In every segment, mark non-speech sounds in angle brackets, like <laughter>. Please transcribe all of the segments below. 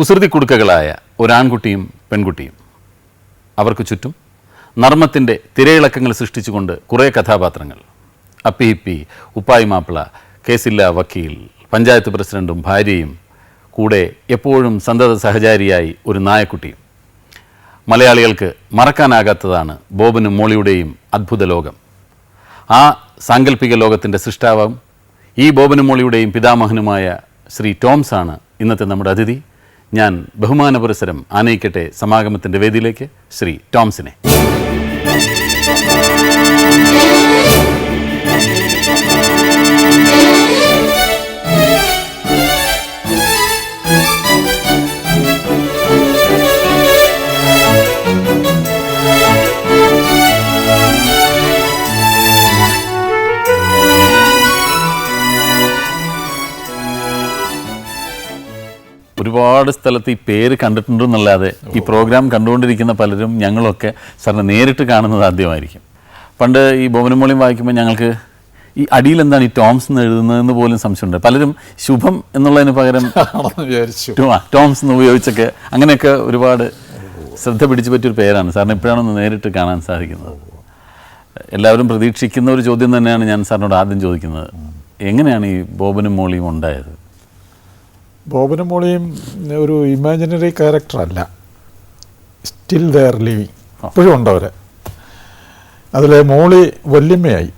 കുസൃതി കുടുക്കകളായ ഒരാൺകുട്ടിയും പെൺകുട്ടിയും. അവർക്ക് ചുറ്റും നർമ്മത്തിന്റെ തിരയിളക്കങ്ങൾ സൃഷ്ടിച്ചുകൊണ്ട് കുറേ കഥാപാത്രങ്ങൾ. അപ്പി ഹിപ്പി ഉപ്പായി മാപ്പിള കേസില്ല വക്കീൽ പഞ്ചായത്ത് പ്രസിഡന്റും ഭാര്യയും കൂടെ എപ്പോഴും സന്തത സഹചാരിയായി ഒരു നായക്കുട്ടിയും. മലയാളികൾക്ക് മറക്കാനാകാത്തതാണ് ബോബനും മോളിയുടെയും അത്ഭുത ലോകം. ആ സാങ്കല്പിക ലോകത്തിന്റെ സൃഷ്ടാവും ഈ ബോബനും മോളിയുടെയും പിതാമഹനുമായ ശ്രീ ടോംസ് ആണ് ഇന്നത്തെ നമ്മുടെ അതിഥി. ഞാൻ ബഹുമാന പുരസരം ആനയിക്കട്ടെ സമാഗമത്തിന്റെ വേദിയിലേക്ക് ശ്രീ ടോംസിനെ. ഒരുപാട് സ്ഥലത്ത് ഈ പേര് കണ്ടിട്ടുണ്ടെന്നല്ലാതെ ഈ പ്രോഗ്രാം കണ്ടുകൊണ്ടിരിക്കുന്ന പലരും ഞങ്ങളൊക്കെ സാറിനെ നേരിട്ട് കാണുന്നത് ആദ്യമായിരിക്കും. പണ്ട് ഈ ബോബനമോളിയും വായിക്കുമ്പോൾ ഞങ്ങൾക്ക് ഈ അടിയിൽ എന്താണ് ഈ ടോംസ് എന്ന് എഴുതുന്നതെന്ന് പോലും സംശയമുണ്ട്. പലരും ശുഭം എന്നുള്ളതിന് പകരം ടോംസ് എന്ന് ഉപയോഗിച്ചൊക്കെ അങ്ങനെയൊക്കെ ഒരുപാട് ശ്രദ്ധ പിടിച്ചു പറ്റിയൊരു പേരാണ്. സാറിന് ഇപ്പോഴാണ് നേരിട്ട് കാണാൻ സാധിക്കുന്നത്. എല്ലാവരും പ്രതീക്ഷിക്കുന്ന ഒരു ചോദ്യം തന്നെയാണ് ഞാൻ സാറിനോട് ആദ്യം ചോദിക്കുന്നത്. എങ്ങനെയാണ് ഈ ബോബനും മോളിയും ഉണ്ടായത്? ബോബനും മോളിയും ഒരു ഇമാജിനറി ക്യാരക്ടറല്ല സ്റ്റിൽ ദർ ലിവിങ് ഇപ്പോഴും ഉണ്ട് അവരെ. അതിലെ മോളി വല്യമ്മയായി.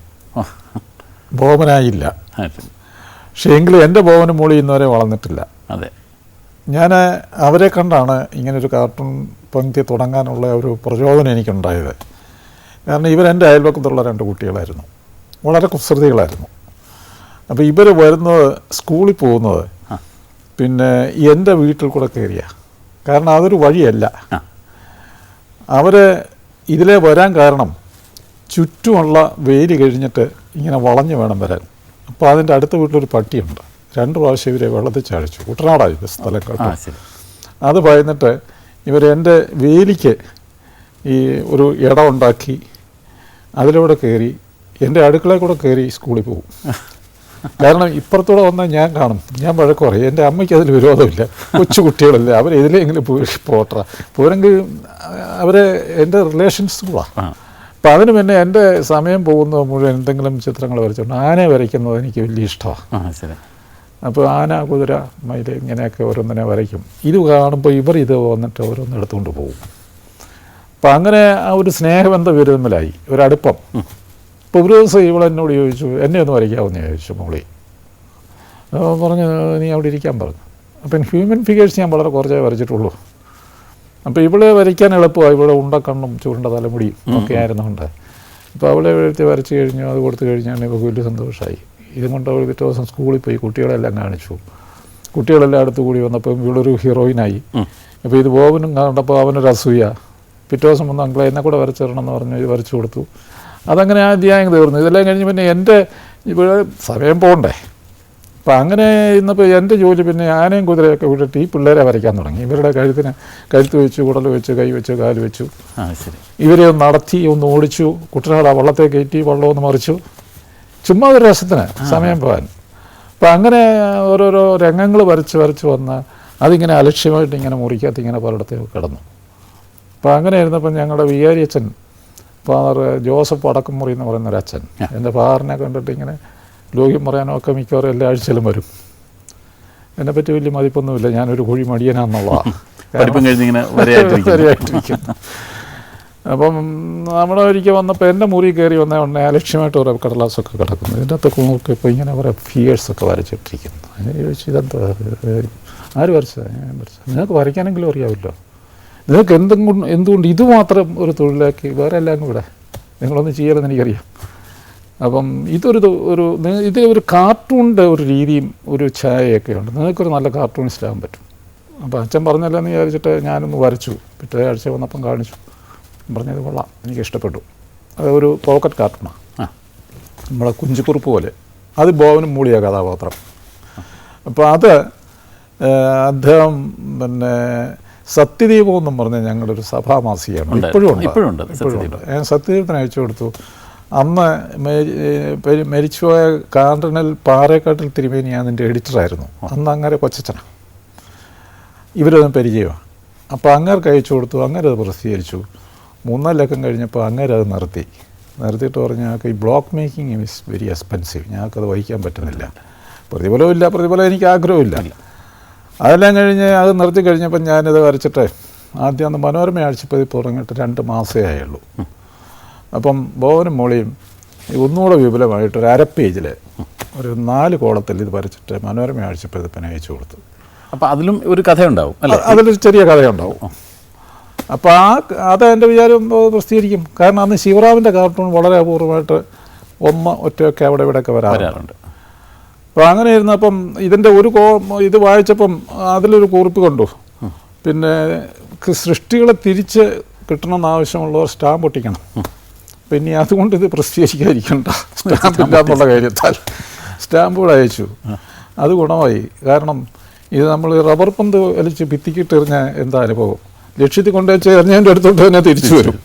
ബോബനായില്ല. പക്ഷേ എങ്കിലും എന്റെ ബോബനും മോളി ഇന്നുവരെ വളർന്നിട്ടില്ല. അതെ. ഞാൻ അവരെ കണ്ടാണ് ഇങ്ങനൊരു കാർട്ടൂൺ പങ്ക്തി തുടങ്ങാനുള്ള ഒരു പ്രചോദനം എനിക്കുണ്ടായത്. കാരണം ഇവരെന്റെ അയൽപക്കത്തുള്ള രണ്ട് കുട്ടികളായിരുന്നു. വളരെ കുസൃതികളായിരുന്നു. അപ്പോൾ ഇവർ വരുന്നത് സ്കൂളിൽ പോകുന്നത്. പിന്നെ എന്റെ വീട്ടിൽ കൂടെ കയറിയ കാരണം അതൊരു വഴിയല്ല. അവർ ഇതിലെ വരാൻ കാരണം ചുറ്റുമുള്ള വേര് കഴിഞ്ഞിട്ട് ഇങ്ങനെ വളഞ്ഞു വേണം വരാൻ. അപ്പോൾ അതിന്റെ അടുത്ത വീട്ടിലൊരു പട്ടിയുണ്ട്. രണ്ട് പ്രാവശ്യം ഇവരെ വെള്ളത്തിൽ ചാഴിച്ചു കുട്ടനാടായി സ്ഥലം കേട്ടോ. അത് പറയുന്നിട്ട് ഇവർ എന്റെ വേലിക്ക് ഈ ഒരു ഇടം ഉണ്ടാക്കി അതിലൂടെ കയറി എന്റെ അടുക്കളയിൽ കൂടെ കയറി സ്കൂളിൽ പോകും കാരണം ഇപ്പുറത്തൂടെ വന്നാൽ ഞാൻ കാണും. ഞാൻ വഴക്ക് പറയും. എന്റെ അമ്മയ്ക്ക് അതിൽ വിരോധമില്ല. കൊച്ചു കുട്ടികളല്ലേ. അവർ ഇതിലെങ്കിലും പോയി പോട്ടറ പോരെങ്കിൽ അവരെ എന്റെ റിലേഷൻസ് കൂടാ അപ്പം അതിന് പിന്നെ എന്റെ സമയം പോകുന്നത് മുഴുവൻ എന്തെങ്കിലും ചിത്രങ്ങൾ വരച്ചുകൊണ്ട് ആനയെ വരയ്ക്കുന്നത് എനിക്ക് വലിയ ഇഷ്ടമാണ് അപ്പോൾ ആന കുതിര മയിൽ ഇങ്ങനെയൊക്കെ ഓരോന്നിനെ വരയ്ക്കും. ഇത് കാണുമ്പോൾ ഇവർ ഇത് വന്നിട്ട് ഓരോന്ന് എടുത്തുകൊണ്ട് പോകും. അപ്പം അങ്ങനെ ആ ഒരു സ്നേഹബന്ധ ഇവർ തമ്മിലായി. ഒരടുപ്പം. ഇപ്പോൾ ഒരു ദിവസം ഇവൾ എന്നോട് ചോദിച്ചു എന്നെ ഒന്ന് വരയ്ക്കാമെന്ന് ചോദിച്ചു മോളി. പറഞ്ഞു നീ അവിടെ ഇരിക്കാൻ പറഞ്ഞു അപ്പം ഹ്യൂമൻ ഫിഗേഴ്സ് ഞാൻ വളരെ കുറച്ചേ വരച്ചിട്ടുള്ളൂ. അപ്പോൾ ഇവളെ വരയ്ക്കാൻ എളുപ്പമാണ് ഇവിടെ ഉണ്ട കണ്ണും ചുരുണ്ട തലമുടിയും ഒക്കെ ആയിരുന്നുകൊണ്ട് അപ്പോൾ അവളെ എഴുത്തി വരച്ച് കഴിഞ്ഞു. അത് കൊടുത്തു കഴിഞ്ഞാണ് ഇവൾക്ക് വലിയ സന്തോഷമായി ഇതും കൊണ്ട് അവൾ പിറ്റേ ദിവസം സ്കൂളിൽ പോയി കുട്ടികളെല്ലാം കാണിച്ചു. കുട്ടികളെല്ലാം അടുത്ത് കൂടി വന്നപ്പോൾ ഇവളൊരു ഹീറോയിനായി അപ്പോൾ ഇത് ബോബനും കണ്ടപ്പോൾ അവനൊരു അസൂയ. പിറ്റേ ദിവസം വന്ന് അങ്കിളെ എന്നെ കൂടെ വരച്ചിടണം എന്ന് പറഞ്ഞു വരച്ചു കൊടുത്തു. അതങ്ങനെ ആ അധ്യായം തീർന്നു. ഇതെല്ലാം കഴിഞ്ഞ് പിന്നെ എന്റെ ഇവിടെ സമയം പോകണ്ടേ അപ്പം അങ്ങനെ ഇന്നിപ്പോൾ എന്റെ ജോലി പിന്നെ ആനയും കുതിരയൊക്കെ വിട്ടിട്ട് ഈ പിള്ളേരെ വരയ്ക്കാൻ തുടങ്ങി. ഇവരുടെ കഴുത്തിന് കഴുത്ത് വെച്ച് കുടൽ വെച്ച് കൈ വെച്ച് കാൽ വെച്ചു. ആ ശരി. ഇവരെ ഒന്ന് നടത്തി ഒന്ന് ഓടിച്ചു. കുട്ടനാട് ആ വള്ളത്തെ കയറ്റി വള്ളം ഒന്ന് മറിച്ചു. ചുമ്മാ ഒരു രസത്തിന് സമയം പോകാൻ. അപ്പം അങ്ങനെ ഓരോരോ രംഗങ്ങൾ വരച്ച് വരച്ച് വന്ന് അതിങ്ങനെ അലക്ഷ്യമായിട്ട് ഇങ്ങനെ മുറിക്കകത്ത് ഇങ്ങനെ പലയിടത്തേക്ക് കിടന്നു. അപ്പം അങ്ങനെ ഇരുന്നപ്പം ഞങ്ങളുടെ വികാരി അച്ഛൻ ഫാദർ ജോസഫ് അടക്കമുറി എന്ന് പറയുന്ന ഒരു അച്ഛൻ എന്റെ ഫാദറിനെ കണ്ടിട്ട് ഇങ്ങനെ ലോഹ്യം പറയാനൊക്കെ മിക്കവാറും എല്ലാ ആഴ്ചയിലും വരും. എന്നെപ്പറ്റി വലിയ മതിപ്പൊന്നുമില്ല. ഞാനൊരു കുഴി മടിയനാന്നുള്ളതാണ് <laughs> <laughs> അപ്പം നമ്മുടെ ഒരിക്കൽ വന്നപ്പോൾ എന്റെ മുറി കയറി വന്ന ഉടനെ അലക്ഷ്യമായിട്ട് കുറേ കടലാസൊക്കെ കിടക്കുന്നു. ഇതിന്റെ അകത്തൊക്കെ നോക്കി ഇപ്പോൾ ഇങ്ങനെ കുറേ ഫിയേഴ്സൊക്കെ വരച്ചിട്ടിരിക്കുന്നു. അതിന് ചോദിച്ചു ഇതെന്താ? ഇത് ആര് വരച്ചത്? ഞാൻ വരച്ചത്. നിങ്ങൾക്ക് വരയ്ക്കാനെങ്കിലും അറിയാമല്ലോ. നിങ്ങൾക്ക് എന്തെങ്കിലും എന്തുകൊണ്ട് ഇത് മാത്രം ഒരു തൊഴിലാക്കി വേറെ എല്ലാം കൂടെ? നിങ്ങളൊന്നും ചെയ്യലെന്ന് എനിക്കറിയാം. അപ്പം ഇതൊരു ഒരു ഇത് ഒരു കാർട്ടൂണിന്റെ ഒരു രീതിയും ഒരു ഛായയൊക്കെ ഉണ്ട്. നിങ്ങൾക്കൊരു നല്ല കാർട്ടൂണിസ്റ്റ് ആകാൻ പറ്റും. അപ്പോൾ അച്ഛൻ പറഞ്ഞല്ലോ എന്ന് വിചാരിച്ചിട്ട് ഞാനൊന്ന് വരച്ചു. പിറ്റേ ആഴ്ച വന്നപ്പം കാണിച്ചു. പറഞ്ഞത് കൊള്ളാം. എനിക്ക് ഇഷ്ടപ്പെട്ടു. അത് ഒരു പോക്കറ്റ് കാർട്ടൂണാണ് ആ. നമ്മളെ കുഞ്ചിക്കുറുപ്പ് പോലെ. അത് ബോവനും മൂളിയ കഥാപാത്രം. അപ്പോൾ അത് അദ്ദേഹം പിന്നെ സത്യദീപം എന്നും പറഞ്ഞ ഞങ്ങളുടെ ഒരു സഭാമാസികയാണ്. ഇപ്പോഴും ഉണ്ട് ഇപ്പോഴും ഉണ്ട് ഞാൻ സത്യദീപത്തിന് അയച്ചു കൊടുത്തു. അന്ന് മരിച്ചുപോയ കാർഡിനൽ പാറേക്കാട്ടിൽ തിരുമേനി ഞാൻ എന്റെ എഡിറ്ററായിരുന്നു അന്ന് അങ്ങനെ കൊച്ചച്ഛനാണ് ഇവരൊന്നും പരിചയമാണ് അപ്പോൾ അങ്ങേർക്ക് അയച്ചു കൊടുത്തു. അങ്ങനെ അത് പ്രസിദ്ധീകരിച്ചു. മൂന്നാൽ ലക്കം കഴിഞ്ഞപ്പോൾ അങ്ങനെ അത് നിർത്തി. നിർത്തിയിട്ട് പറഞ്ഞു ഞങ്ങൾക്ക് ഈ block making is very expensive ഞങ്ങൾക്കത് വഹിക്കാൻ പറ്റുന്നില്ല. പ്രതിഫലവും ഇല്ല. പ്രതിഫലം എനിക്ക് ആഗ്രഹമില്ല അതെല്ലാം കഴിഞ്ഞ് അത് നിർത്തി കഴിഞ്ഞപ്പോൾ ഞാനിത് വരച്ചിട്ട് ആദ്യം അന്ന് മനോരമ ആഴ്ചപ്പതി തുടങ്ങിയിട്ട് രണ്ട് മാസമേ ആയുള്ളൂ. അപ്പം ബോവനും മോളിയും ഒന്നുകൂടെ വിപുലമായിട്ട് ഒരു അര പേജിൽ ഒരു നാല് കോളത്തിൽ ഇത് വരച്ചിട്ട് മനോരമ ആഴ്ചപ്പതിപ്പിന് അയച്ചു കൊടുത്തു. അപ്പോൾ അതിലും ഒരു കഥയുണ്ടാവും അതിലൊരു ചെറിയ കഥയുണ്ടാവും. അപ്പോൾ ആ അത് എന്റെ വിചാരം പ്രസിദ്ധീകരിക്കും. കാരണം അന്ന് ശിവറാമിന്റെ കാർട്ടൂൺ വളരെ അപൂർവമായിട്ട് ഒന്ന് ഒറ്റയൊക്കെ അവിടെ ഇവിടെയൊക്കെ വരാറുണ്ട്. അപ്പോൾ അങ്ങനെ ഇരുന്നപ്പം ഇതിന്റെ ഒരു കോ ഇത് വായിച്ചപ്പം അതിലൊരു കുറിപ്പ് കണ്ടു. പിന്നെ സൃഷ്ടികളെ തിരിച്ച് കിട്ടണമെന്ന് ആവശ്യമുള്ളവർ സ്റ്റാമ്പ് ഒട്ടിക്കണം. പിന്നെ അതുകൊണ്ട് ഇത് പ്രസിദ്ധീകരിക്കാതിരിക്കണ്ട സ്റ്റാമ്പില്ല എന്നുള്ള കാര്യത്താൽ സ്റ്റാമ്പുകൾ അയച്ചു. അത് ഗുണമായി. കാരണം ഇത് നമ്മൾ റബ്ബർ പന്ത് വലിച്ച് ഭിത്തിക്കിട്ടെറിഞ്ഞ എന്താ അനുഭവം? ലക്ഷ്യത്തിൽ കൊണ്ടുവച്ച് എറിഞ്ഞതിന്റെ അടുത്തോട്ട് തന്നെ തിരിച്ചു വരും.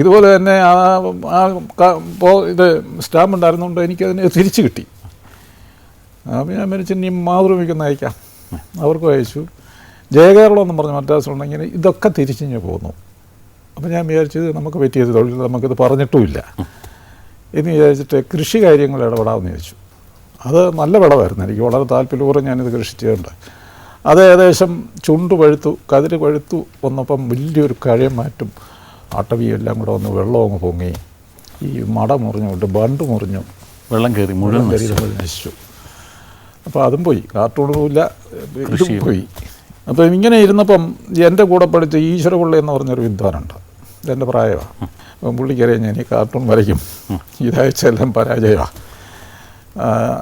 ഇതുപോലെ തന്നെ ആ ആ ഇത് സ്റ്റാമ്പ് ഉണ്ടായിരുന്നുകൊണ്ട് എനിക്കതിനെ തിരിച്ചു കിട്ടി. അപ്പോൾ ഞാൻ മരിച്ച ഇനിയും മാതൃഭൂമിക്കൊന്ന് അയക്കാം. അവർക്കും അയച്ചു. ജയകേരളം എന്ന് പറഞ്ഞ മദ്രാസിലുണ്ടെങ്കിൽ ഇതൊക്കെ തിരിച്ചിഞ്ഞ് പോന്നു. അപ്പോൾ ഞാൻ വിചാരിച്ചത് നമുക്ക് പറ്റിയത് തൊഴിൽ നമുക്കിത് പറഞ്ഞിട്ടുമില്ല. എന്ന് വിചാരിച്ചിട്ട് കൃഷി കാര്യങ്ങൾ ഇടപെടാമെന്ന് ചോദിച്ചു അത് നല്ല വിളവായിരുന്നു എനിക്ക് വളരെ താല്പര്യപൂർവം ഞാനിത് കൃഷി ചെയ്യേണ്ട അത് ഏകദേശം ചുണ്ട് പഴുത്തു കതിര് പഴുത്തു വന്നപ്പം വലിയൊരു കഴയം മാറ്റും അട്ടവിയും എല്ലാം കൂടെ വന്ന് വെള്ളം അങ്ങ് പൊങ്ങി. ഈ മട മുറിഞ്ഞു കൊണ്ട് ബണ്ട് മുറിഞ്ഞു. വെള്ളം കയറി മുഴുവൻ കയറി നശിച്ചു. അപ്പോൾ അതും പോയി. കാർട്ടൂണും ഇല്ല ഇതും പോയി. അപ്പോൾ ഇങ്ങനെ ഇരുന്നപ്പം എന്റെ കൂടെ പഠിച്ച ഈശ്വരപിള്ള എന്ന് പറഞ്ഞൊരു വിദ്വാനുണ്ട്. എന്റെ പ്രായമാണ്. അപ്പം പുള്ളിക്കറിയാം ഞാൻ ഈ കാർട്ടൂൺ വരയ്ക്കും. ഇതാഴ്ചയെല്ലാം പരാജയമാണ്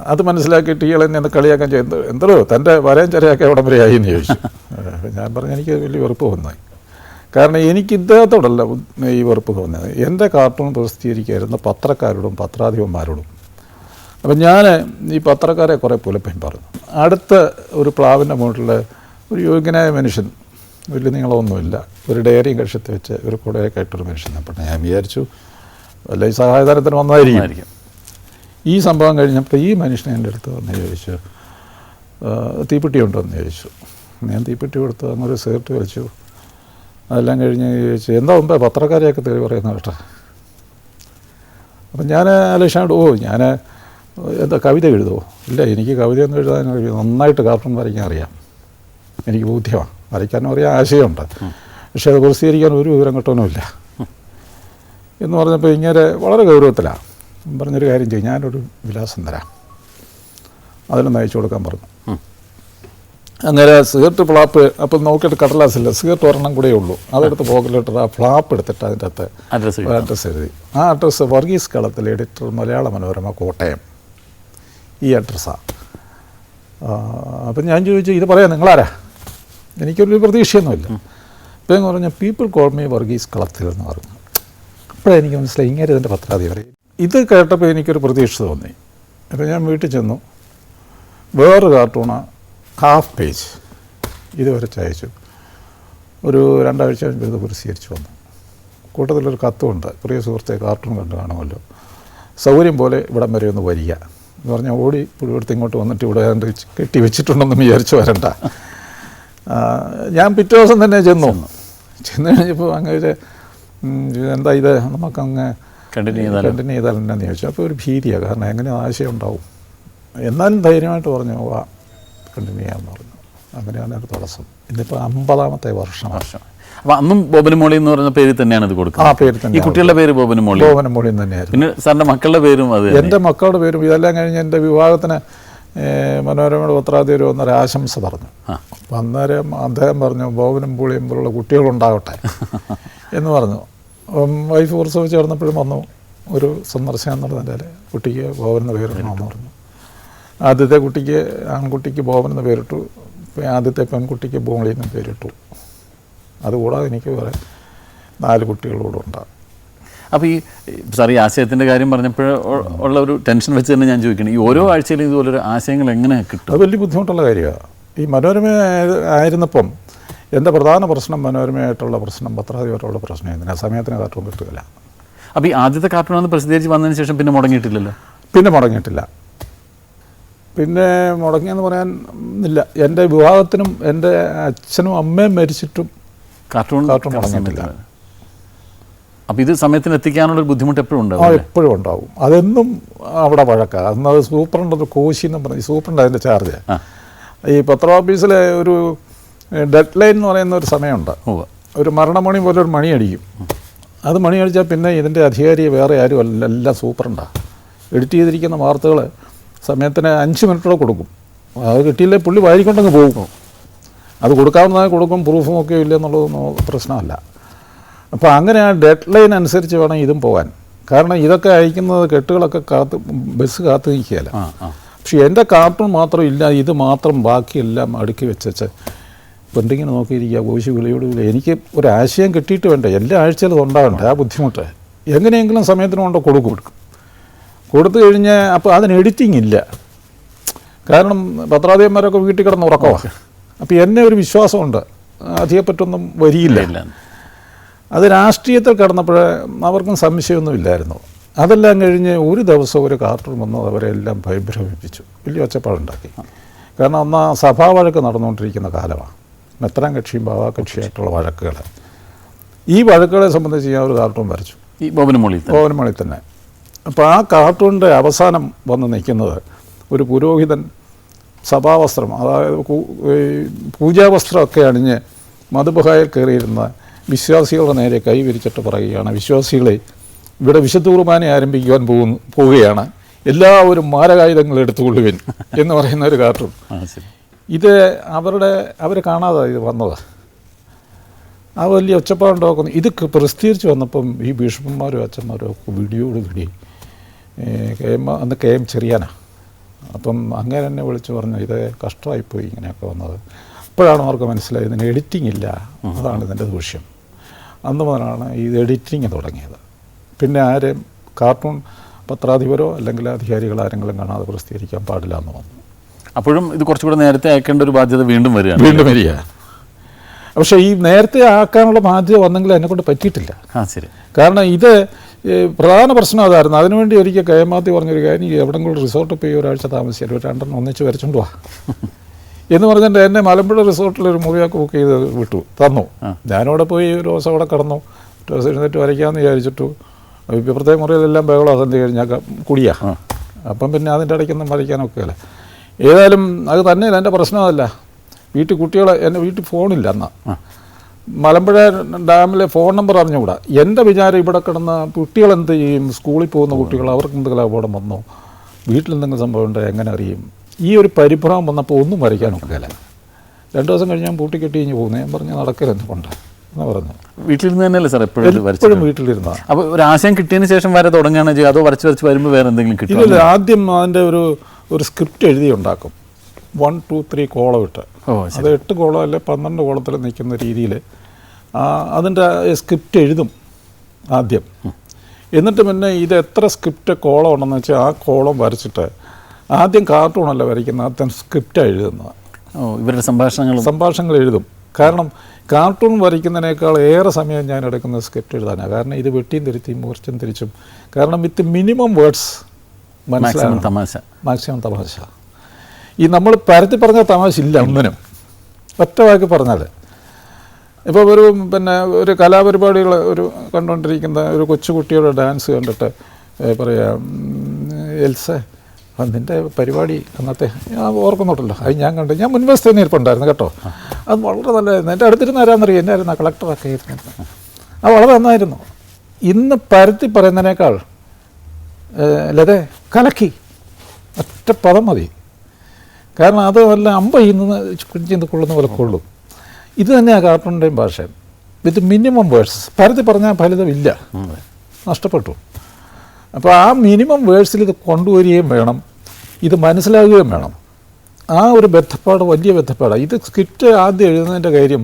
അത് മനസ്സിലാക്കിയിട്ട് ഇയാൾ എന്നെ ഒന്ന് കളിയാക്കാൻ ചെയ്തു എന്തോ തന്റെ വരയും ചെറിയൊക്കെ എവിടം വരെ ആയി എന്ന് ചോദിച്ചു. <laughs> ഞാൻ പറഞ്ഞു എനിക്ക് വലിയ വെറുപ്പ് തോന്നായി കാരണം എനിക്ക് ഇദ്ദേഹത്തോടല്ല ഈ വെറുപ്പ് തോന്നിയത് എന്റെ കാർട്ടൂൺ പ്രസിദ്ധീകരിക്കായിരുന്ന പത്രക്കാരോടും പത്രാധിപന്മാരോടും അപ്പം ഞാൻ ഈ പത്രക്കാരെ കുറേ പുലപ്പൻ പറഞ്ഞു. അടുത്ത ഒരു പ്ലാവിന്റെ മുകളിൽ ഒരു യോഗ്യനായ മനുഷ്യൻ വലിയ നീളമൊന്നുമില്ല ഒരു ഡയറിയും കക്ഷത്ത് വെച്ച് ഒരു കുടയൊക്കെ ആയിട്ടൊരു മനുഷ്യൻ അപ്പം ഞാൻ വിചാരിച്ചു വല്ല ഈ സഹായതാരത്തിന് വന്നായിരിക്കും ഈ സംഭവം കഴിഞ്ഞപ്പോൾ ഈ മനുഷ്യൻ എന്റെ അടുത്ത് വന്ന് ചോദിച്ചു തീപ്പെട്ടി ഉണ്ടോ എന്ന് ചോദിച്ചു. ഞാൻ തീപ്പെട്ടി കൊടുത്ത് അങ്ങൊരു സിഗരറ്റ് വലിച്ചു. അതെല്ലാം കഴിഞ്ഞ് ചോദിച്ചു എന്താ മുമ്പേ പത്രക്കാരെയൊക്കെ തേടി പറയുന്ന കേട്ടോ? അപ്പം ഞാൻ ആലോചിച്ചാണ്ട് ഓ ഞാൻ എന്താ കവിത എഴുതുമോ ഇല്ല എനിക്ക് കവിതയൊന്നും എഴുതാൻ. നന്നായിട്ട് കാർട്ടൂൺ വരയ്ക്കാൻ അറിയാം. എനിക്ക് ബോധ്യമാണ്. വരയ്ക്കാനും അറിയാം ആശയമുണ്ട്. പക്ഷേ അത് പ്രസിദ്ധീകരിക്കാൻ ഒരു വിവരം കിട്ടാനുമില്ല എന്ന് പറഞ്ഞപ്പോൾ ഇങ്ങനെ വളരെ ഗൗരവത്തിലാണ്. പറഞ്ഞൊരു കാര്യം ചെയ്യും. ഞാനൊരു വിലാസം തരാം അതിലൊന്ന് അയച്ചു കൊടുക്കാൻ പറഞ്ഞു. അങ്ങനെ സിഗരറ്റ് ഫ്ലാപ്പ് അപ്പം നോക്കിയിട്ട് കടലാസില്ല. സിഗരറ്റ് ഒരെണ്ണം കൂടെ ഉള്ളൂ. അതെടുത്ത് പോക്കറ്റിലിട്ട് ആ ഫ്ലാപ്പ് എടുത്തിട്ട് അതിന്റെ അകത്ത് അഡ്രസ്സ് അഡ്രസ്സ് എഴുതി. ആ അഡ്രസ്സ് വർഗീസ് കളത്തിൽ എഡിറ്റർ മലയാള മനോരമ കോട്ടയം. ഈ അഡ്രസ്സാണ് അപ്പം ഞാൻ ചോദിച്ചു ഇത് പറയാം നിങ്ങളാരാ? എനിക്കൊരു പ്രതീക്ഷയൊന്നുമില്ല. ഇപ്പം എന്ന് പറഞ്ഞാൽ പീപ്പിൾ കോൾ മീ വർഗീസ് കളത്തിൽ എന്ന് പറഞ്ഞു. അപ്പോഴാണ് എനിക്ക് മനസ്സിലായി ഇങ്ങനെ ഇതിന്റെ പത്രാധിപരെ ഇത് കേട്ടപ്പോൾ എനിക്കൊരു പ്രതീക്ഷ തോന്നി. അപ്പം ഞാൻ വീട്ടിൽ ചെന്നു. വേറൊരു കാർട്ടൂണ് ഹാഫ് പേജ് ഇത് വരച്ചയച്ചു ഒരു രണ്ടാഴ്ച ഇത് പ്രസിദ്ധീകരിച്ചു വന്നു. കൂട്ടത്തിലൊരു കത്തുണ്ട്. പ്രിയ സുഹൃത്തെ കാർട്ടൂൺ കണ്ടു കാണുമല്ലോ. സൗകര്യം പോലെ ഇവിടം വരെ ഒന്ന് വരിക. എന്ന് പറഞ്ഞാൽ ഓടി പുഴുവെടുത്ത് ഇങ്ങോട്ട് വന്നിട്ട് ഇവിടെ കെട്ടി വെച്ചിട്ടുണ്ടെന്ന് വിചാരിച്ചു വരണ്ട. ഞാൻ പിറ്റേ ദിവസം തന്നെ ചെന്നു. ചെന്ന്. കഴിഞ്ഞപ്പോൾ അങ്ങനെ എന്താ ഇത്? നമുക്കങ്ങ് കണ്ടിന്യൂ ചെയ്താൽ എന്നാന്ന് ചോദിച്ചു. അപ്പോൾ ഒരു ഭീതിയാണ് കാരണം എങ്ങനെ ആശയം ഉണ്ടാവും. എന്നാലും ധൈര്യമായിട്ട് പറഞ്ഞു വാ കണ്ടിന്യൂ ചെയ്യാമെന്ന് പറഞ്ഞു. അങ്ങനെയാണ് ഒരു തടസ്സം. ഇന്നിപ്പോൾ അമ്പതാമത്തെ വർഷം. വർഷം. അപ്പൊ അന്നും ബോബനും മോളി എന്ന് പറഞ്ഞ പേര് തന്നെയാണ് ഇത് ആ കൊടുക്കുന്നത് പേര് ഈ തന്നെ കുട്ടികളുടെ പേര് ബോബനും മോളി. ഗോവനം മൂല്യം തന്നെയായിരുന്നു. പിന്നെ സാറിന്റെ മക്കളുടെ പേരും അത് എന്റെ എന്റെ മക്കളുടെ പേരും ഇതെല്ലാം കഴിഞ്ഞ് എന്റെ വിവാഹത്തിന് ഏഹ്, മനോരമയുടെ പത്രാധിപർ വന്നൊരു ആശംസ പറഞ്ഞു. ആ. അപ്പം അന്നേരം അദ്ദേഹം പറഞ്ഞു ബോബനും പുളിയും പോലുള്ള കുട്ടികളുണ്ടാകട്ടെ എന്ന് പറഞ്ഞു. അപ്പം വൈഫ് ഉത്സവം ചേർന്നപ്പോഴും വന്നു ഒരു സന്ദർശനം നടന്നതിൽ കുട്ടിക്ക് ബോബൻ എന്ന് പേരിടണമെന്ന് പറഞ്ഞു. ആദ്യത്തെ കുട്ടിക്ക് ആൺകുട്ടിക്ക് ബോബൻ എന്ന് പേരിട്ടു. ആദ്യത്തെ പെൺകുട്ടിക്ക് ബോളി എന്ന് പേരിട്ടു. അതുകൂടാതെ എനിക്ക് വേറെ നാല് കുട്ടികളോടും ഉണ്ടാകും. അപ്പോൾ ഈ സാർ ഈ ആശയത്തിന്റെ കാര്യം പറഞ്ഞപ്പോൾ ഉള്ള ഒരു ടെൻഷൻ വെച്ച് തന്നെ ഞാൻ ചോദിക്കണം ഈ ഓരോ ആഴ്ചയിലും ഇതുപോലൊരു ആശയങ്ങൾ എങ്ങനെ കിട്ടും? അത് വലിയ ബുദ്ധിമുട്ടുള്ള കാര്യമാണ് ഈ മനോരമ ആയ- ആയിരുന്നപ്പം എന്റെ പ്രധാന പ്രശ്നം മനോരമയായിട്ടുള്ള പ്രശ്നം പത്രാധിപരമുള്ള പ്രശ്നമായിരുന്നു ആ സമയത്തിന് കാർട്ടൂൺ കിട്ടുകയില്ല അപ്പോൾ ഈ ആദ്യത്തെ കാർട്ടൂൺ ഒന്ന് പ്രസിദ്ധീകരിച്ച് വന്നതിന് ശേഷം പിന്നെ മുടങ്ങിയിട്ടില്ലല്ലോ? പിന്നെ മുടങ്ങിയിട്ടില്ല. പിന്നെ മുടങ്ങിയെന്ന് പറയാൻ ഇല്ല. എന്റെ വിവാഹത്തിനും എന്റെ അച്ഛനും അമ്മയും മരിച്ചിട്ടും കാർട്ടൂൺ കാർട്ടൂൺ അപ്പോൾ അപ്പൊ ഇത് സമയത്തിന് എത്തിക്കാനുള്ള ഒരു ബുദ്ധിമുട്ട് എപ്പോഴും ഉണ്ടാവും? എപ്പോഴും ഉണ്ടാവും. അതെന്നും അവിടെ വഴക്കാണ് അന്ന് അത് സൂപ്രണ്ട് ഒരു കോശി എന്ന് പറഞ്ഞു സൂപ്രണ്ട് അതിന്റെ ചാർജ്. ഈ പത്ര ഓഫീസിലെ ഒരു ഡെഡ് ലൈൻ എന്ന് പറയുന്ന ഒരു സമയമുണ്ട്. ഒരു മരണമണി പോലെ ഒരു മണി അടിക്കും അത് മണി അടിച്ചാൽ പിന്നെ ഇതിന്റെ അധികാരി വേറെ ആരും അല്ല എല്ലാം സൂപ്രണ്ടാണ് എഡിറ്റ് ചെയ്തിരിക്കുന്ന വാർത്തകൾ സമയത്തിന് അഞ്ച് മിനിറ്റോടെ കൊടുക്കും. അത് കിട്ടിയില്ലേ പുള്ളി വാരിക്കൊണ്ടങ്ങ് പോകും. അത് കൊടുക്കാവുന്നതായി കൊടുക്കും പ്രൂഫും ഒക്കെ ഇല്ലെന്നുള്ളത് പ്രശ്നമല്ല. അപ്പോൾ അങ്ങനെ ആ ഡെഡ് ലൈൻ അനുസരിച്ച് വേണം ഇതും പോകാൻ. കാരണം ഇതൊക്കെ അയക്കുന്നത് കെട്ടുകളൊക്കെ കാത്ത് ബസ് കാത്തു നിൽക്കുകയല്ല പക്ഷേ എന്റെ കാർട്ടൂൺ മാത്രം ഇല്ല ഇത് മാത്രം ബാക്കിയെല്ലാം അടുക്കി വെച്ചേച്ച് പെൻഡിങ്ങിന് നോക്കിയിരിക്കുക കോശി വിളിയോട് വിളി എനിക്ക് ഒരു ആശയം കിട്ടിയിട്ട് വേണ്ടേ? എല്ലാ ആഴ്ചയിലും ഉണ്ടാവേണ്ട? ആ ബുദ്ധിമുട്ട്. എങ്ങനെയെങ്കിലും സമയത്തിന് കൊണ്ട് കൊടുക്കും. കൊടുത്തു കഴിഞ്ഞ് അപ്പോൾ അതിന് എഡിറ്റിംഗ് ഇല്ല. കാരണം പത്രാധിപന്മാരൊക്കെ വീട്ടിൽ കിടന്ന് ഉറക്കമാണ് അപ്പോൾ എന്നെ ഒരു വിശ്വാസമുണ്ട്. അധികപ്പറ്റൊന്നും വരിയില്ല. അത് രാഷ്ട്രീയത്തിൽ കടന്നപ്പോൾ അവർക്കും സംശയമൊന്നുമില്ലായിരുന്നു അതെല്ലാം കഴിഞ്ഞ് ഒരു ദിവസം ഒരു കാർട്ടൂൺ വന്ന് അവരെല്ലാം ഭയഭ്രമിപ്പിച്ചു. വലിയ ഒച്ചപ്പാടുണ്ടാക്കി. കാരണം അന്ന് സഭാ വഴക്ക് നടന്നുകൊണ്ടിരിക്കുന്ന കാലമാണ്. മെത്രാൻ കക്ഷിയും ബാവാ കക്ഷിയായിട്ടുള്ള വഴക്കുകൾ. ഈ വഴക്കുകളെ സംബന്ധിച്ച് ഞാൻ ഒരു കാർട്ടൂൺ വരച്ചു. ഈ ഭവനമൊളി ഭവനമൊളി തന്നെ. അപ്പോൾ ആ കാർട്ടൂണിന്റെ അവസാനം വന്ന് നിൽക്കുന്നത് ഒരു പുരോഹിതൻ സഭാവസ്ത്രം അതായത് പൂജാവസ്ത്രമൊക്കെ അണിഞ്ഞ് മധുബഹായിൽ കയറിയിരുന്ന വിശ്വാസികളുടെ നേരെ കൈ വിരിച്ചിട്ട് പറയുകയാണ്. വിശ്വാസികളെ ഇവിടെ വിശുദ്ധ കുർബാന ആരംഭിക്കുവാൻ പോകുന്നു പോവുകയാണ്. എല്ലാവരും മാരകായുധങ്ങൾ എടുത്തുകൊള്ളുവിൻ എന്ന് പറയുന്ന ഒരു കാർട്ടൂൺ ഇത് അവരുടെ അവർ കാണാതെ ഇത് വന്നത്. ആ വലിയ ഒച്ചപ്പാടുണ്ടാക്കുന്നു ഇത് പ്രസിദ്ധീകരിച്ച് വന്നപ്പം ഈ ഭീഷ്മന്മാരും അച്ഛന്മാരും ഒക്കെ വീഡിയോട് കൂടി കെ എം അന്ന് കെ എം ചെറിയാനാ. അപ്പം അങ്ങനെ എന്നെ വിളിച്ച് പറഞ്ഞു ഇത് കഷ്ടമായിപ്പോയി ഇങ്ങനെയൊക്കെ വന്നത്. അപ്പോഴാണ് അവർക്ക് മനസ്സിലായത് ഇതിന് എഡിറ്റിംഗ് ഇല്ല. അതാണ് ഇതിന്റെ ദൂഷ്യം. അന്ന് മുതലാണ് ഇത് എഡിറ്റിംഗ് തുടങ്ങിയത്. പിന്നെ ആരും കാർട്ടൂൺ പത്രാധിപരോ അല്ലെങ്കിൽ അധികാരികൾ ആരെങ്കിലും കാണാതെ പ്രസിദ്ധീകരിക്കാൻ പാടില്ല എന്ന് വന്നു. അപ്പോഴും ഇത് കുറച്ചുകൂടെ നേരത്തെ അയക്കേണ്ട ഒരു ബാധ്യത വീണ്ടും വരിക വീണ്ടും വരിക. പക്ഷേ ഈ നേരത്തെ ആക്കാനുള്ള ബാധ്യത വന്നെങ്കിൽ എന്നെ കൊണ്ട് പറ്റിയിട്ടില്ല. ആ ശരി. കാരണം ഇത് പ്രധാന പ്രശ്നം അതായിരുന്നു. അതിനുവേണ്ടി ഒരിക്കൽ കയമാത്തി പറഞ്ഞൊരു കാര്യം ഈ എവിടെങ്കിലും റിസോർട്ട് പോയി ഒരാഴ്ച താമസിച്ചാൽ ഒരു രണ്ടെണ്ണം ഒന്നിച്ച് വരച്ചുകൊണ്ട് വാ. എന്ന് പറഞ്ഞിട്ട് എന്നെ മലമ്പുഴ റിസോർട്ടിൽ ഒരു മുറിയൊക്കെ ബുക്ക് ചെയ്ത് വിട്ടു. തന്നു. ഞാനവിടെ പോയി ഒരു ദിവസം അവിടെ കിടന്നു. ഒരു ദിവസം എഴുന്നേറ്റ് വരയ്ക്കാമെന്ന് വിചാരിച്ചിട്ടു. ഇപ്പോഴത്തെ മുറിയിലെല്ലാം ബഹളം അതെന്ത് കഴിഞ്ഞാൽ കുടിയാ. അപ്പം പിന്നെ അതിന്റെ ഇടയ്ക്കൊന്നും വരയ്ക്കാനൊക്കെ അല്ല? ഏതായാലും അത് തന്നെയല്ല എന്റെ പ്രശ്നമല്ല വീട്ടിൽ കുട്ടികളെ എന്റെ വീട്ടിൽ ഫോണില്ല അന്ന്. മലമ്പുഴ ഡാമിലെ ഫോൺ നമ്പർ അറിഞ്ഞുകൂടാ? എന്റെ വിചാരം ഇവിടെ കിടന്ന കുട്ടികൾ എന്ത് ചെയ്യും? സ്കൂളിൽ പോകുന്ന കുട്ടികൾ അവർക്ക് എന്തെങ്കിലും അപകടം വന്നോ? വീട്ടിൽ എന്തെങ്കിലും സംഭവം ഉണ്ടോ? എങ്ങനെ അറിയും? ഈ ഒരു പരിഭ്രമം വന്നപ്പോൾ ഒന്നും വരയ്ക്കാൻ ഒക്കില്ല. രണ്ട് ദിവസം കഴിഞ്ഞ് ഞാൻ പൂട്ടി കെട്ടി കഴിഞ്ഞ് പോകുന്നത് ഞാൻ പറഞ്ഞു നടക്കരുത് കൊണ്ട്. എന്ന് പറഞ്ഞു വീട്ടിലിരുന്ന് തന്നെയല്ലേ സാർ എപ്പോഴും എപ്പോഴും വീട്ടിലിരുന്ന. അപ്പോൾ ഒരു ആശയം കിട്ടിയതിന് ശേഷം വരെ തുടങ്ങുകയാണ് ചെയ്യുക അതോ വരച്ച് വരച്ച് വരുമ്പോൾ വേറെ എന്തെങ്കിലും കിട്ടും ആദ്യം അതിന്റെ ഒരു ഒരു സ്ക്രിപ്റ്റ് എഴുതി ഉണ്ടാക്കും. വൺ ടു ത്രീ കോളം ഇട്ട്. അത് എട്ട് കോളം അല്ലെ പന്ത്രണ്ട് കോളത്തിൽ നിൽക്കുന്ന രീതിയിൽ അതിന്റെ സ്ക്രിപ്റ്റ് എഴുതും ആദ്യം. എന്നിട്ട് പിന്നെ ഇത് എത്ര സ്ക്രിപ്റ്റ് കോളം ഉണ്ടെന്ന് വെച്ചാൽ ആ കോളം വരച്ചിട്ട് ആദ്യം കാർട്ടൂണല്ല വരയ്ക്കുന്നത് ആദ്യം സ്ക്രിപ്റ്റ് എഴുതുന്നത്. ഓ ഇവരുടെ സംഭാഷണങ്ങൾ സംഭാഷണങ്ങൾ എഴുതും. കാരണം കാർട്ടൂൺ വരയ്ക്കുന്നതിനേക്കാൾ ഏറെ സമയം ഞാൻ എടുക്കുന്ന സ്ക്രിപ്റ്റ് എഴുതാനാണ് കാരണം ഇത് വെട്ടിയും തിരുത്തിയും മുറിച്ചും തിരിച്ചും. കാരണം വിത്ത് മിനിമം വേർഡ്സ് മാക്സിമം തമാശ. മാക്സിമം തമാശ. ഈ നമ്മൾ പരത്തി പറഞ്ഞ തമാശ ഇല്ല. ഒന്നിനും. ഒറ്റ വാക്ക് പറഞ്ഞാൽ ഇപ്പോൾ ഒരു പിന്നെ ഒരു കലാപരിപാടികൾ ഒരു കണ്ടുകൊണ്ടിരിക്കുന്ന ഒരു കൊച്ചുകുട്ടിയുടെ ഡാൻസ് കണ്ടിട്ട് പറയാം എൽസ ആ, നിന്റെ പരിപാടി അന്നത്തെ ഞാൻ ഓർക്കുന്നുണ്ടല്ലോ. അത് ഞാൻ കണ്ടു. ഞാൻ മുൻവശത്ത് തന്നെ ഇരിപ്പുണ്ടായിരുന്നു കേട്ടോ. അത് വളരെ നല്ലതായിരുന്നു എന്റെ അടുത്തിരുന്ന് ആരാന്നറിയാം? എന്നായിരുന്നു കളക്ടറൊക്കെ ആയിരുന്നു അത് വളരെ നന്നായിരുന്നു. ഇന്ന് പരത്തി പറയുന്നതിനേക്കാൾ ലതേ കലക്കി. ഒറ്റ പദം മതി. കാരണം അത് വല്ല അമ്പ ചെയ്യുന്ന ചെയ്ത് കൊള്ളുന്ന പോലെ കൊള്ളും. ഇത് തന്നെയാണ് കാർട്ടൂണിന്റെയും ഭാഷ. വിത്ത് മിനിമം വേഴ്സ് പരത്തി പറഞ്ഞാൽ ഫലിതമില്ല നഷ്ടപ്പെട്ടു. അപ്പോൾ ആ മിനിമം വേഴ്സിൽ ഇത് കൊണ്ടുവരികയും വേണം. ഇത് മനസ്സിലാകുകയും വേണം. ആ ഒരു ബന്ധപ്പാട് വലിയ ബന്ധപ്പാടാണ് ഇത് സ്ക്രിപ്റ്റ് ആദ്യം എഴുതുന്നതിന്റെ കാര്യം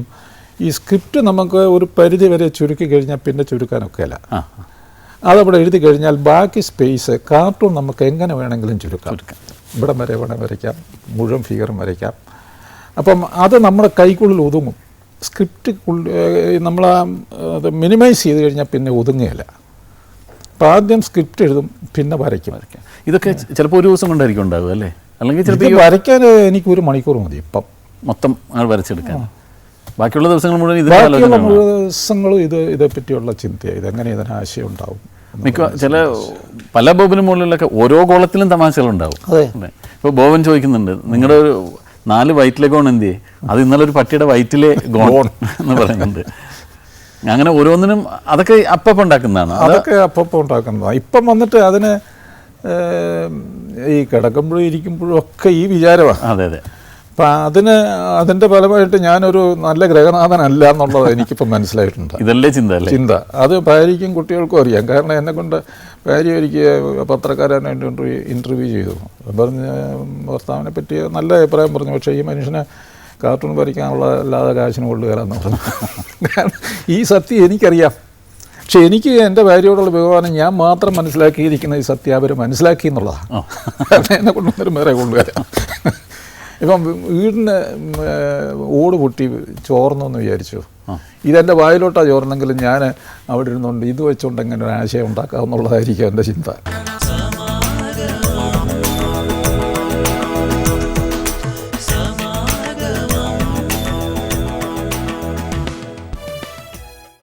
ഈ സ്ക്രിപ്റ്റ് നമുക്ക് ഒരു പരിധി വരെ ചുരുക്കി കഴിഞ്ഞാൽ പിന്നെ ചുരുക്കാനൊക്കെയല്ല അല്ല. അതവിടെ എഴുതി കഴിഞ്ഞാൽ ബാക്കി സ്പേസ് കാർട്ടൂൺ നമുക്ക് എങ്ങനെ വേണമെങ്കിലും ചുരുക്കാം. ഇവിടം വരെ വേണേൽ വരയ്ക്കാം. മുഴുവൻ ഫിഗറും വരയ്ക്കാം. അപ്പം അത് നമ്മുടെ കൈക്കുള്ളിൽ ഒതുങ്ങും. സ്ക്രിപ്റ്റ് നമ്മൾ അത് മിനിമൈസ് ചെയ്ത് കഴിഞ്ഞാൽ പിന്നെ ഒതുങ്ങുകയില്ല അപ്പം ആദ്യം സ്ക്രിപ്റ്റ് എഴുതും പിന്നെ വരയ്ക്കും. വരയ്ക്കാം. ഇതൊക്കെ ചിലപ്പോൾ ഒരു ദിവസം കൊണ്ടായിരിക്കും ഉണ്ടാവുക അല്ലേ? അല്ലെങ്കിൽ ചിലപ്പോൾ വരയ്ക്കാൻ എനിക്ക് ഒരു മണിക്കൂർ മതി ഇപ്പം. മൊത്തം ആൾ വരച്ചെടുക്കാൻ. ബാക്കിയുള്ള ദിവസങ്ങൾ മുഴുവൻ ഇത് ബാക്കിയുള്ള ദിവസങ്ങളും ഇത് ഇതേപ്പറ്റിയുള്ള ചിന്തയാണ് ഇതെങ്ങനെ ഇതിന് ആശയം ഉണ്ടാവും? മിക്ക ചില പല ബോബിന് മുകളിലൊക്കെ ഓരോ കോളത്തിലും തമാശകളുണ്ടാവും. അതെ. ഇപ്പോൾ ബോബൻ ചോദിക്കുന്നുണ്ട് നിങ്ങളുടെ ഒരു നാല് വയറ്റിലെ ഗോൺ എന്ത് ചെയ്യേ അത് ഇന്നലെ ഒരു പട്ടിയുടെ വയറ്റിലെ ഗോൺ എന്ന് പറയുന്നുണ്ട്. അങ്ങനെ ഓരോന്നിനും അതൊക്കെ അപ്പം ഉണ്ടാക്കുന്നതാണ്. അതൊക്കെ അപ്പം ഉണ്ടാക്കുന്നതാണ് ഇപ്പം വന്നിട്ട് അതിന് ഈ കിടക്കുമ്പോഴും ഇരിക്കുമ്പോഴും ഒക്കെ ഈ വിചാരമാണ് അതെ അതെ. അപ്പം അതിന് അതിന്റെ ഫലമായിട്ട് ഞാനൊരു നല്ല ഗ്രഹനാഥനല്ല എന്നുള്ളത് എനിക്കിപ്പം മനസ്സിലായിട്ടുണ്ട്. ഇതല്ലേ ചിന്ത ചിന്ത. അത് ഭാര്യയ്ക്കും കുട്ടികൾക്കും അറിയാം. കാരണം എന്നെ കൊണ്ട് ഭാര്യ ഒരിക്കൽ പത്രക്കാരനായിട്ട് ഇന്റർവ്യൂ ഇന്റർവ്യൂ ചെയ്തു. പറഞ്ഞ് ഭർത്താവിനെ പറ്റി നല്ല അഭിപ്രായം പറഞ്ഞു. പക്ഷേ ഈ മനുഷ്യനെ കാർട്ടൂൺ വരയ്ക്കാനുള്ള അല്ലാതെ കാശിന് കൊള്ളുകയെന്ന് പറഞ്ഞു കാരണം ഈ സത്യം എനിക്കറിയാം. പക്ഷെ എനിക്ക് എന്റെ ഭാര്യയോടുള്ള ബഹുമാനം ഞാൻ മാത്രം മനസ്സിലാക്കിയിരിക്കുന്ന ഈ സത്യം അവർ മനസ്സിലാക്കി എന്നുള്ളതാണ്. എന്നെ കൊണ്ടുവന്നൊരു വേറെ കൊള്ളുകയാണ് ഇപ്പം വീടിന് ഓട് പൊട്ടി ചോർന്നു എന്ന് വിചാരിച്ചു ഇതെന്റെ വായിലോട്ടാണ് ചോർന്നെങ്കിലും ഞാൻ അവിടെ ഇരുന്നുകൊണ്ട് ഇത് വെച്ചുകൊണ്ട് എങ്ങനെ ഒരു ആശയം ഉണ്ടാക്കാമെന്നുള്ളതായിരിക്കും എന്റെ ചിന്ത.